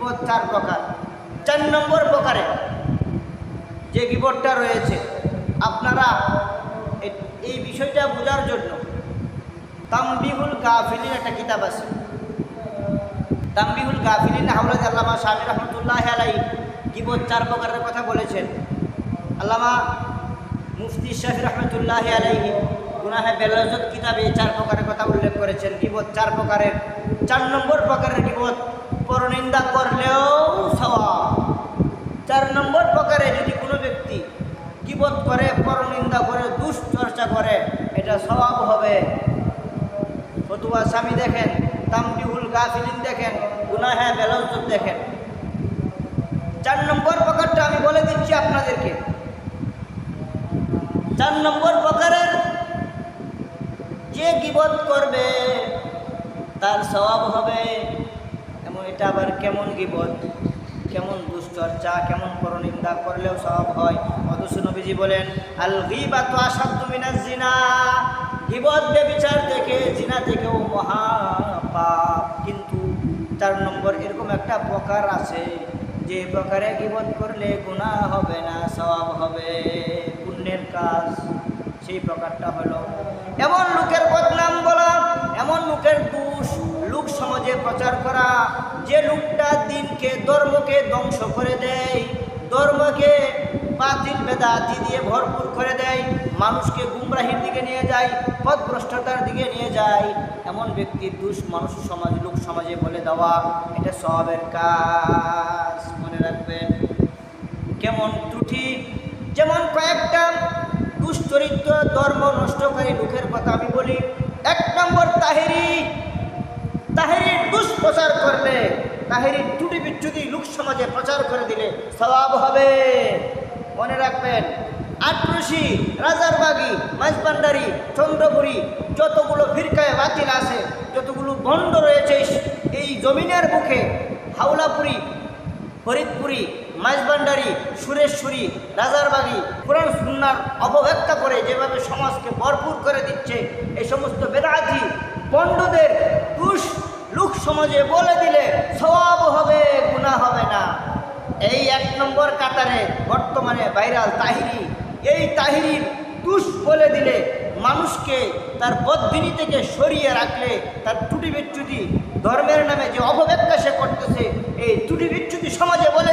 গিবত চার প্রকার। চার নম্বর প্রকারে যে বিপদটা রয়েছে, আপনারা এই বিষয়টা বোঝার জন্য তাম্বিহুল গাফিলিন একটা কিতাব আছে। তাম্বিহুল গাফিলিন হাওলাদ আল্লামা স্বামী রহমতুল্লাহ আলাই গিবত চার প্রকারের কথা বলেছেন। আল্লামা মুফতি শাহি রহমতুল্লাহ আলাইহি গুনাহে বেলাজত কিতাবে চার প্রকারের কথা উল্লেখ করেছেন। গিবত চার প্রকারের চার নম্বর প্রকারের গিবত পরনিন্দা করলেও সওয়াব। চার নম্বর প্রকারে যদি কোনো ব্যক্তি গিবত করে, পরনিন্দা করে দুশ্চর্চা করে, এটা স্বভাব হবে। ফতুয়া স্বামী দেখেন তামবিহুল গাফিলিন দেখেন, গুনাহে বেলাজত দেখেন। চার নম্বর প্রকারটা আমি বলে দিচ্ছি আপনাদেরকে। চার নম্বর প্রকারের যে গিবত করবে, তার স্বভাব হবে। এটা আবার কেমন গিবত? কেমন দুশ্চর্চা, কেমন পরনিন্দা করলেও স্বভাব হয়। অথচ নবীজি বলেন আল গিবা তো আসাধ্য মিনাজ জিনা। গিবত বেবিচার থেকে, জিনা থেকেও মহা পাপ কিন্তু চার নম্বর এরকম একটা প্রকার আছে, যে প্রকারে গিবত করলে গুনাহ হবে না স্বভাব হবে। পুণ্যের কাজ, সেই প্রকারটা হলো। এমন লোকের যে লোকটা দিনকে ধর্মকে ধ্বংস করে দেয়, ধর্মকে বাতিল বেদাতি দিয়ে ভরপুর করে দেয়, মানুষকে গুমরাহির দিকে নিয়ে যায় পথভ্রষ্টতার দিকে নিয়ে যায়, এমন ব্যক্তির দুষ মানুষ সমাজ, লোক সমাজে বলে দেওয়া, এটা সবের কাজ। মনে রাখবেন, কেমন ত্রুটি? যেমন কয়েকটা দুশ্চরিত্র ধর্ম নষ্টকারী লোকের কথা আমি বলি। এক নম্বর তাহেরি। দুষ্প্রচার করলে তাহেরির ত্রুটি বিচ্যুতি লোক সমাজে প্রচার করে দিলে স্বভাব হবে। মনে রাখবেন, আটরশি, রাজারবাগি মাঝবান্ডারি চন্দ্রপুরি যতগুলো ফিরকায় বাতিল আছে, যতগুলো বন্ড রয়েছে, এই- জমিনের বুকে হাওলাপুরি, ফরিদপুরি মাঝবান্ডারি সুরেশ্বরী, রাজারবাগি, কোরআন, সুন্নার অপব্যাখ্যা করে যেভাবে সমাজকে ভরপুর করে দিচ্ছে এই সমস্ত বেদাধি পণ্ডদের সমাজে বলে দিলে সবাব হবে গুণা হবে না। এই এক নম্বর কাতারে বর্তমানে ভাইরাল তাহিরি। এই তাহিরির তুষ বলে দিলে মানুষকে তার বদ্ধিনী থেকে সরিয়ে রাখলে তার ত্রুটি বিচ্যুতি, ধর্মের নামে যে অপব্যাখ্যা সে করতেছে, এই ত্রুটি বিচ্যুতি সমাজে বলে